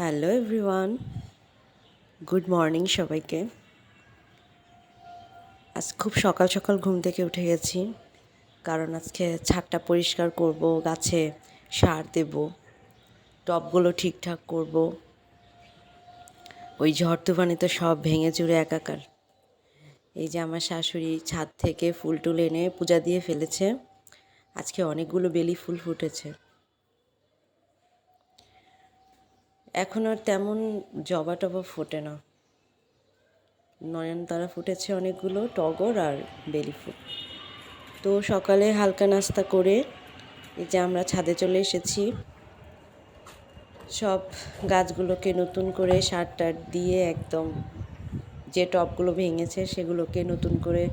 Hello everyone good morning সবাইকে। আজ খুব সকাল সকাল ঘুম থেকে উঠে গেছি, কারণ আজকে ছাদটা পরিষ্কার করব, গাছে সার দেব, টবগুলো ঠিকঠাক করব। ওই ঝড় তুফানে তো সব ভেঙে চুরে একাকার। এই যে আমার শাশুড়ি ছাদ থেকে ফুল টুল এনে পূজা দিয়ে ফেলেছে, আজকে অনেকগুলো বেলি ফুল ফুটেছে। এখন আর তেমন জবা টবা ফোটে না। নয়নতারা ফুটেছে অনেকগুলো টগর আর বেলি ফুল। তো সকালে হালকা নাস্তা করে এই যে আমরা ছাদে চলে এসেছি। সব গাছগুলোকে নতুন করে সার টার দিয়ে একদম যে টপগুলো ভেঙেছে সেগুলোকে নতুন করে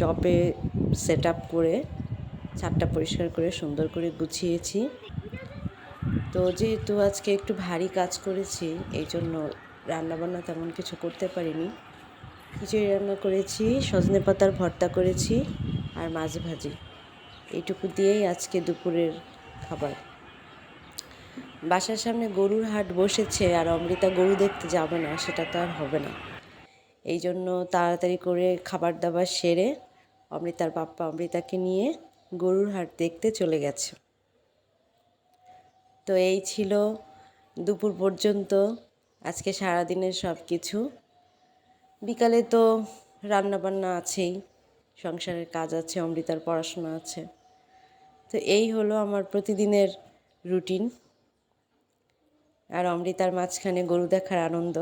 টপে সেট আপ করে ছাদটা পরিষ্কার করে সুন্দর করে গুছিয়েছি। তো যেহেতু আজকে একটু ভারী কাজ করেছি, এই জন্য রান্নাবান্না তেমন কিছু করতে পারিনি। খিচুড়ি রান্না করেছি, সজনে পাতার ভর্তা করেছি আর মাছ ভাজি। এইটুকু দিয়েই আজকে দুপুরের খাবার। বাসার সামনে গরুর হাট বসেছে আর অমৃতা গরু দেখতে যাবে না, সেটা তো আর হবে না। এই জন্য তাড়াতাড়ি করে খাবার দাবার সেরে অমৃতার বাপ্পা অমৃতাকে নিয়ে গরুর হাট দেখতে চলে গেছে। তো এই ছিল দুপুর পর্যন্ত, আজকে সারাদিনের সব কিছু। বিকালে তো রান্নাবান্না আছেই, সংসারের কাজ আছে, অমৃতার পড়াশোনা আছে। তো এই হলো আমার প্রতিদিনের রুটিন। আর অমৃতার মাঝখানে গরু দেখার আনন্দ।